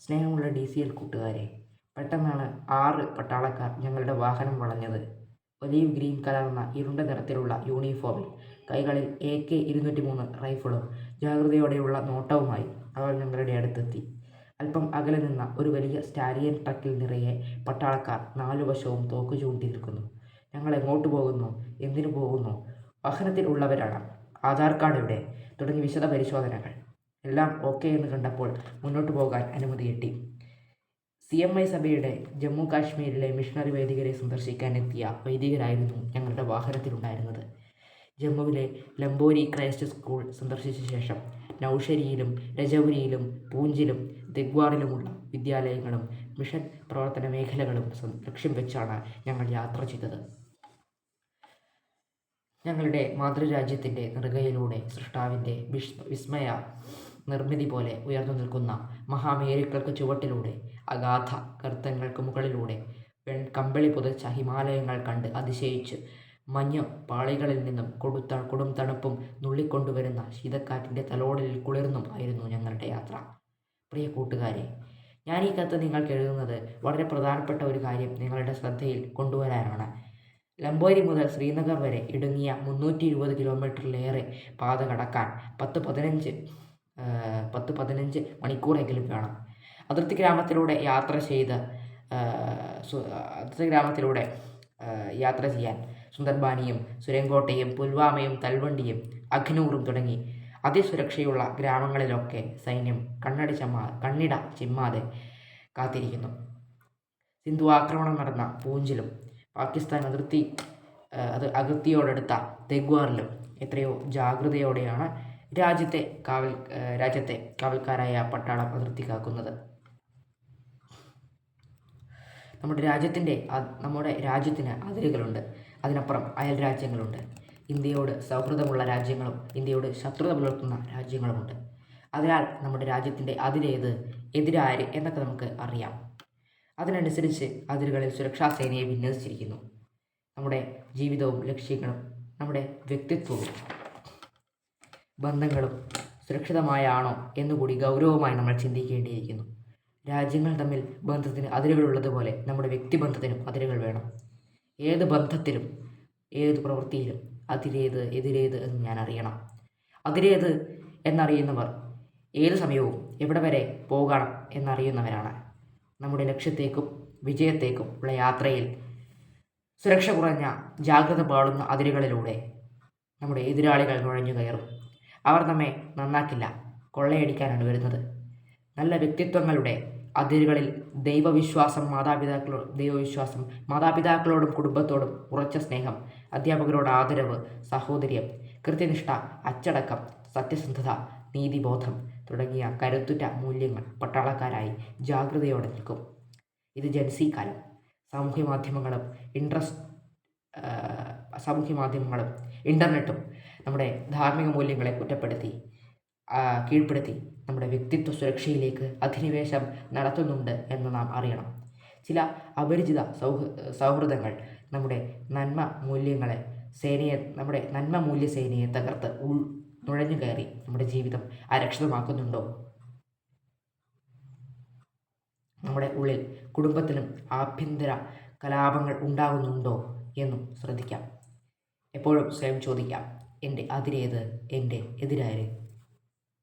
സ്നേഹമുള്ള D C L കൂട്ടുകാരെ പെട്ടെന്നാണ് ആറ് പട്ടാളക്കാർ ഞങ്ങളുടെ വാഹനം വളഞ്ഞത്. ഒലീവ് ഗ്രീൻ കലർന്ന ഇരുണ്ട നിറത്തിലുള്ള യൂണിഫോമിൽ കൈകളിൽ എ കെ ഇരുന്നൂറ്റി മൂന്ന് റൈഫിളും ജാഗ്രതയോടെയുള്ള നോട്ടവുമായി അവർ ഞങ്ങളുടെ അടുത്തെത്തി. അല്പം അകലെ നിന്ന ഒരു വലിയ സ്റ്റാലിയൻ ട്രക്കിൽ നിറയെ പട്ടാളക്കാർ നാലു വശവും തോക്ക് ചൂണ്ടി നിൽക്കുന്നു ഞങ്ങൾ എങ്ങോട്ട് പോകുന്നു? എന്തിനു പോകുന്നു? വാഹനത്തിൽ ഉള്ളവരാണ്. ആധാർ കാർഡ് എവിടെ തുടങ്ങി വിശദ പരിശോധനകൾ എല്ലാം ഓക്കെ എന്ന് കണ്ടപ്പോൾ മുന്നോട്ട് പോകാൻ അനുമതി കിട്ടി. സി എം ഐ സഭയുടെ ജമ്മു കാശ്മീരിലെ മിഷണറി വൈദികരെ സന്ദർശിക്കാൻ എത്തിയ വൈദികരായിരുന്നു ഞങ്ങളുടെ വാഹനത്തിലുണ്ടായിരുന്നത്. ജമ്മുവിലെ ലംബോരി ക്രൈസ്റ്റ് സ്കൂൾ സന്ദർശിച്ച ശേഷം നൌഷരിയിലും രജൗരിയിലും പൂഞ്ചിലും ദിഗ്വാറിലുമുള്ള വിദ്യാലയങ്ങളും മിഷൻ പ്രവർത്തന മേഖലകളും ലക്ഷ്യം വെച്ചാണ് ഞങ്ങൾ യാത്ര ചെയ്തത്. ഞങ്ങളുടെ മാതൃരാജ്യത്തിന്റെ നെറുകയിലൂടെ സൃഷ്ടാവിന്റെ വിസ് വിസ്മയ നിർമ്മിതി പോലെ ഉയർന്നു നിൽക്കുന്ന മഹാമേരുക്കൾക്ക് ചുവട്ടിലൂടെ അഗാധ ഗർത്തങ്ങൾക്ക് മുകളിലൂടെ കമ്പിളി പുതച്ച ഹിമാലയങ്ങൾ കണ്ട് അതിശയിച്ച് മഞ്ഞ് പാളികളിൽ നിന്നും കൊടുത്ത കൊടും തണുപ്പും നുള്ളിക്കൊണ്ടുവരുന്ന ശീതക്കാറ്റിന്റെ തലോടലിൽ കുളിർന്നും ആയിരുന്നു ഞങ്ങളുടെ യാത്ര. പ്രിയ കൂട്ടുകാരെ ഞാൻ ഈ കത്ത് നിങ്ങൾക്ക് എഴുതുന്നത് വളരെ പ്രധാനപ്പെട്ട ഒരു കാര്യം നിങ്ങളുടെ ശ്രദ്ധയിൽ കൊണ്ടുവരാനാണ്. ലംബോരി മുതൽ ശ്രീനഗർ വരെ ഇടുങ്ങിയ മുന്നൂറ്റി ഇരുപത് കിലോമീറ്ററിലേറെ പാത കടക്കാൻ പത്ത് പതിനഞ്ച് പത്ത് പതിനഞ്ച് മണിക്കൂറെങ്കിലും വേണം. അതിർത്തി ഗ്രാമത്തിലൂടെ യാത്ര ചെയ്ത് അതിർത്തി ഗ്രാമത്തിലൂടെ യാത്ര ചെയ്യാൻ സുന്ദർബാനിയും സുരങ്കോട്ടയും പുൽവാമയും തൽവണ്ടിയും അഖ്നൂറും തുടങ്ങി അതിസുരക്ഷയുള്ള ഗ്രാമങ്ങളിലൊക്കെ സൈന്യം കണ്ണടി ചമ്മാ കണ്ണിട ചിമ്മാതെ കാത്തിരിക്കുന്നു. സിന്ധു ആക്രമണം നടന്ന പൂഞ്ചിലും പാകിസ്ഥാൻ അതിർത്തി അത് അതിർത്തിയോടടുത്ത തെഗ്വാറിലും എത്രയോ ജാഗ്രതയോടെയാണ് രാജ്യത്തെ കാവൽ രാജ്യത്തെ കാവൽക്കാരായ പട്ടാളം അതിർത്തി കാക്കുന്നത് നമ്മുടെ രാജ്യത്തിന്റെ നമ്മുടെ രാജ്യത്തിന് അതിരുകളുണ്ട്. അതിനപ്പുറം അയൽ രാജ്യങ്ങളുണ്ട്. ഇന്ത്യയോട് സൗഹൃദമുള്ള രാജ്യങ്ങളും ഇന്ത്യയോട് ശത്രുത പുലർത്തുന്ന രാജ്യങ്ങളുമുണ്ട്. അതിനാൽ നമ്മുടെ രാജ്യത്തിന്റെ അതിരേത് എതിരാര് എന്നൊക്കെ നമുക്ക് അറിയാം. അതിനനുസരിച്ച് അതിരുകളിൽ സുരക്ഷാ സേനയെ വിന്യസിച്ചിരിക്കുന്നു. നമ്മുടെ ജീവിതവും ലക്ഷ്യങ്ങളും നമ്മുടെ വ്യക്തിത്വവും ബന്ധങ്ങളും സുരക്ഷിതമായാണോ എന്നുകൂടി ഗൗരവമായി നമ്മൾ ചിന്തിക്കേണ്ടിയിരിക്കുന്നു. രാജ്യങ്ങൾ തമ്മിൽ ബന്ധത്തിന് അതിരുകളുള്ളതുപോലെ നമ്മുടെ വ്യക്തിബന്ധത്തിനും അതിരുകൾ വേണം. ഏത് ബന്ധത്തിലും ഏത് പ്രവൃത്തിയിലും അതിരേത് എതിരേത് എന്ന് ഞാൻ അറിയണം. അതിരേത് എന്നറിയുന്നവർ ഏത് സമയവും എവിടെ വരെ പോകണം എന്നറിയുന്നവരാണ്. നമ്മുടെ ലക്ഷ്യത്തേക്കും വിജയത്തേക്കും ഉള്ള യാത്രയിൽ സുരക്ഷ കുറഞ്ഞ ജാഗ്രത പാടുന്ന അതിരുകളിലൂടെ നമ്മുടെ എതിരാളികൾ നുഴഞ്ഞു കയറും. അവർ നമ്മെ നന്നാക്കില്ല. കൊള്ളയടിക്കാനാണ് വരുന്നത്. നല്ല വ്യക്തിത്വങ്ങളുടെ അതിരുകളിൽ ദൈവവിശ്വാസം മാതാപിതാക്കളോ ദൈവവിശ്വാസം മാതാപിതാക്കളോടും കുടുംബത്തോടും ഉറച്ച സ്നേഹം അധ്യാപകരോട് ആദരവ് സഹോദര്യം കൃത്യനിഷ്ഠ അച്ചടക്കം സത്യസന്ധത നീതിബോധം തുടങ്ങിയ കരുത്തുറ്റ മൂല്യങ്ങൾ പട്ടാളക്കാരായി ജാഗ്രതയോടെ നിൽക്കും. ഇത് ജൻസി കാലം. സാമൂഹ്യ മാധ്യമങ്ങളും ഇൻട്രസ്റ്റ് സാമൂഹ്യ മാധ്യമങ്ങളും ഇന്റർനെറ്റും നമ്മുടെ ധാർമ്മിക മൂല്യങ്ങളെ കുറ്റപ്പെടുത്തി കീഴ്പ്പെടുത്തി നമ്മുടെ വ്യക്തിത്വ സുരക്ഷയിലേക്ക് അധിനിവേശം നടത്തുന്നുണ്ട് എന്ന് നാം അറിയണം. ചില അപരിചിത സൗഹ സൗഹൃദങ്ങൾ നമ്മുടെ നന്മ മൂല്യങ്ങളെ സേനയെ നമ്മുടെ നന്മ മൂല്യ സേനയെ തകർത്ത് ഉൾ നുഴഞ്ഞു കയറി നമ്മുടെ ജീവിതം അരക്ഷിതമാക്കുന്നുണ്ടോ? നമ്മുടെ ഉള്ളിൽ കുടുംബത്തിലും ആഭ്യന്തര കലാപങ്ങൾ ഉണ്ടാകുന്നുണ്ടോ എന്നും ശ്രദ്ധിക്കാം. എപ്പോഴും സ്വയം ചോദിക്കാം. എന്റെ അതിരേത് എന്റെ എതിരാര്?